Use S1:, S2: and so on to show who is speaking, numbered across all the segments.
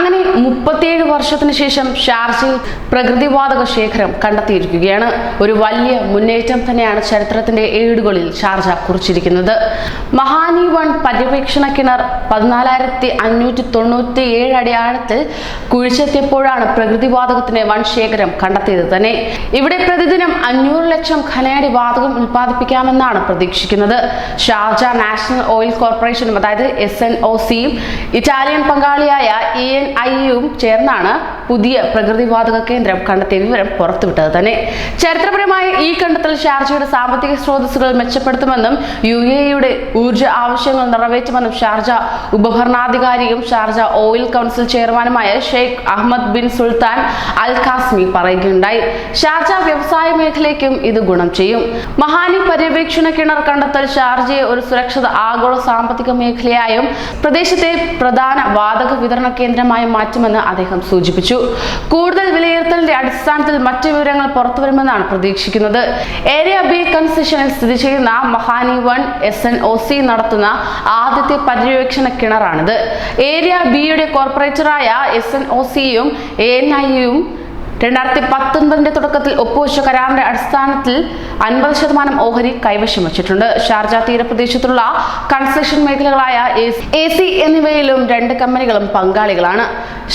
S1: അങ്ങനെ മുപ്പത്തിയേഴ് വർഷത്തിന് ശേഷം ഷാർജയിൽ പ്രകൃതിവാതക ശേഖരം കണ്ടെത്തിയിരിക്കുകയാണ്. ഒരു വലിയ മുന്നേറ്റം തന്നെയാണ് ചരിത്രത്തിന്റെ ഏടുകളിൽ ഷാർജ കുറിച്ചിരിക്കുന്നത്. മഹാനി വൺ പര്യവേക്ഷണ കിണർ പതിനാലായിരത്തി അഞ്ഞൂറ്റി തൊണ്ണൂറ്റി ഏഴ് അടി ആഴത്തിൽ കുഴിച്ചെത്തിയപ്പോഴാണ് പ്രകൃതിവാതകത്തിന്റെ വൻ ശേഖരം കണ്ടെത്തിയത് തന്നെ. ഇവിടെ പ്രതിദിനം അഞ്ഞൂറ് ലക്ഷം ഖനയടി വാതകം ഉൽപ്പാദിപ്പിക്കാമെന്നാണ് പ്രതീക്ഷിക്കുന്നത്. ഷാർജ നാഷണൽ ഓയിൽ കോർപ്പറേഷനും അതായത് എസ് എൻ ഒ സിയും ഇറ്റാലിയൻ പങ്കാളിയായ ഇ എൻ ഐയും ചേർന്നാണ് പുതിയ പ്രകൃതിവാതക കേന്ദ്രം കണ്ടെത്തിയ വിവരം പുറത്തുവിട്ടത് തന്നെ. ചരിത്രപരമായ ഈ കണ്ടെത്തൽ ഷാർജയുടെ സാമ്പത്തിക സ്രോതസ്സുകൾ മെച്ചപ്പെടുത്തുമെന്നും യു എയുടെ ഊർജ ആവശ്യങ്ങൾ നിറവേറ്റുമെന്നും ഷാർജ ഉപഭരണാധികാരിയും ഷാർജ ഓയിൽ കൗൺസിൽ ചെയർമാനുമായ Sheikh Ahmed bin Sultan Al Qasimi പറയുകയുണ്ടായി. ഷാർജ വ്യവസായ മേഖലയ്ക്കും ഇത് ഗുണം ചെയ്യും. മഹാനി പര്യവേക്ഷണ കിണർ കണ്ടെത്തൽ ഷാർജയെ ഒരു സുരക്ഷിത ആഗോള സാമ്പത്തിക മേഖലയായും പ്രദേശത്തെ പ്രധാന വാതക വിതരണ കേന്ദ്രമായും മാറ്റുമെന്ന് അദ്ദേഹം സൂചിപ്പിച്ചു. കൂടുതൽ വിലയിരുത്തലിന്റെ അടിസ്ഥാനത്തിൽ മറ്റു വിവരങ്ങൾ പുറത്തുവരുമെന്നാണ് പ്രതീക്ഷിക്കുന്നത്. ഏരിയ ബി കൺസെഷനിൽ സ്ഥിതി ചെയ്യുന്ന Mahani one S N O C നടത്തുന്ന ആദ്യത്തെ പര്യവേക്ഷണ കിണറാണിത്. ഏരിയ ബിയുടെ കോർപ്പറേറ്ററായ എസ് എൻ ഒ സിയും എ എൻ ഐയും രണ്ടായിരത്തി പത്തൊൻപതിന്റെ തുടക്കത്തിൽ ഒപ്പുവെച്ച കരാറിന്റെ അടിസ്ഥാനത്തിൽ അൻപത് ശതമാനം ഓഹരി കൈവശം വച്ചിട്ടുണ്ട്. ഷാർജ തീരപ്രദേശത്തുള്ള കൺസ്ട്രക്ഷൻ മേഖലകളായ എ സി എന്നിവയിലും രണ്ട് കമ്പനികളും പങ്കാളികളാണ്.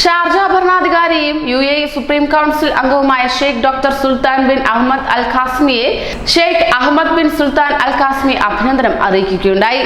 S1: ഷാർജ ഭരണാധികാരിയും യു എ സുപ്രീം കൗൺസിൽ അംഗവുമായ Sheikh doctor Sultan bin Ahmed Al ഖാസ്മിയെ Sheikh Ahmed bin Sultan Al Qasimi അഭിനന്ദനം അറിയിക്കുകയുണ്ടായി.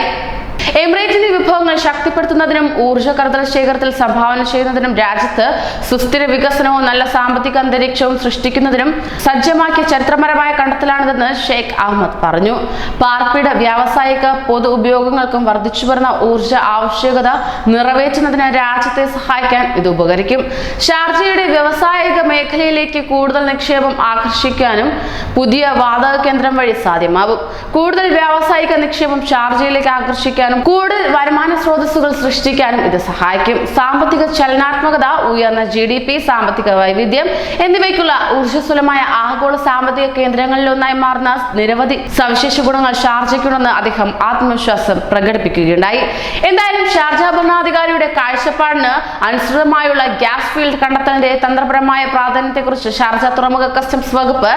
S1: എമിറേറ്റിന്റെ വിഭവങ്ങൾ ശക്തിപ്പെടുത്തുന്നതിനും ഊർജ കരുതൽ ശേഖരത്തിൽ സംഭാവന ചെയ്യുന്നതിനും രാജ്യത്ത് സുസ്ഥിര വികസനവും നല്ല സാമ്പത്തിക അന്തരീക്ഷവും സൃഷ്ടിക്കുന്നതിനും സജ്ജമാക്കിയ ചരിത്രപരമായ കണ്ടെത്തലാണിതെന്ന് ഷെയ്ഖ് അഹമ്മദ് പറഞ്ഞു. പാർപ്പിട വ്യാവസായിക പൊതു ഉപയോഗങ്ങൾക്കും വർദ്ധിച്ചു വരുന്ന ഊർജ ആവശ്യകത നിറവേറ്റുന്നതിന് രാജ്യത്തെ സഹായിക്കാൻ ഇത് ഉപകരിക്കും. ഷാർജയുടെ വ്യാവസായിക മേഖലയിലേക്ക് കൂടുതൽ നിക്ഷേപം ആകർഷിക്കാനും പുതിയ വാതക കേന്ദ്രം വഴി സാധ്യമാകും. കൂടുതൽ വ്യാവസായിക നിക്ഷേപം ഷാർജയിലേക്ക് ആകർഷിക്കാനും കൂടുതൽ വരുമാന സ്രോതസ്സുകൾ സൃഷ്ടിക്കാനും ഇത് സഹായിക്കും. സാമ്പത്തിക ചലനാത്മകത ഉയർന്ന ജി ഡി പി സാമ്പത്തിക വൈവിധ്യം എന്നിവയ്ക്കുള്ള ഊർജസ്വലമായ ആഗോള സാമ്പത്തിക കേന്ദ്രങ്ങളിലൊന്നായി മാറുന്ന നിരവധി സവിശേഷ ഗുണങ്ങൾ ഷാർജയ്ക്കുണ്ടെന്ന് അദ്ദേഹം ആത്മവിശ്വാസം പ്രകടിപ്പിക്കുകയുണ്ടായി. എന്തായാലും ഷാർജ ഭരണാധികാരിയുടെ കാഴ്ചപ്പാടിന് അനുസൃതമായുള്ള ഗ്യാസ് ഫീൽഡ് കണ്ടെത്തലിന്റെ തന്ത്രപരമായ പ്രാധാന്യത്തെക്കുറിച്ച് ഷാർജ തുറമുഖ കസ്റ്റംസ് വകുപ്പ്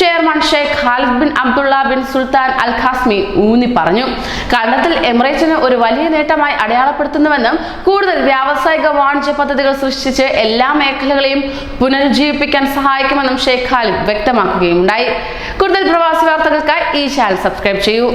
S1: chairman Sheikh Khalid bin Abdullah bin Sultan Al Qasimi ഊന്നി പറഞ്ഞു കണ്ടെത്തൽ എമിറേറ്റ്സിന് ഒരു വലിയ നേട്ടമായി അടയാളപ്പെടുത്തുന്നുവെന്നും കൂടുതൽ വ്യാവസായിക വാണിജ്യ പദ്ധതികൾ സൃഷ്ടിച്ച് എല്ലാ മേഖലകളെയും പുനരുജ്ജീവിപ്പിക്കാൻ സഹായിക്കുമെന്നും ഷെയ്ഖ് ഖാലിദ് വ്യക്തമാക്കുകയുണ്ടായി. കൂടുതൽ പ്രവാസി വാർത്തകൾക്കായി ഈ ചാനൽ സബ്സ്ക്രൈബ് ചെയ്യൂ.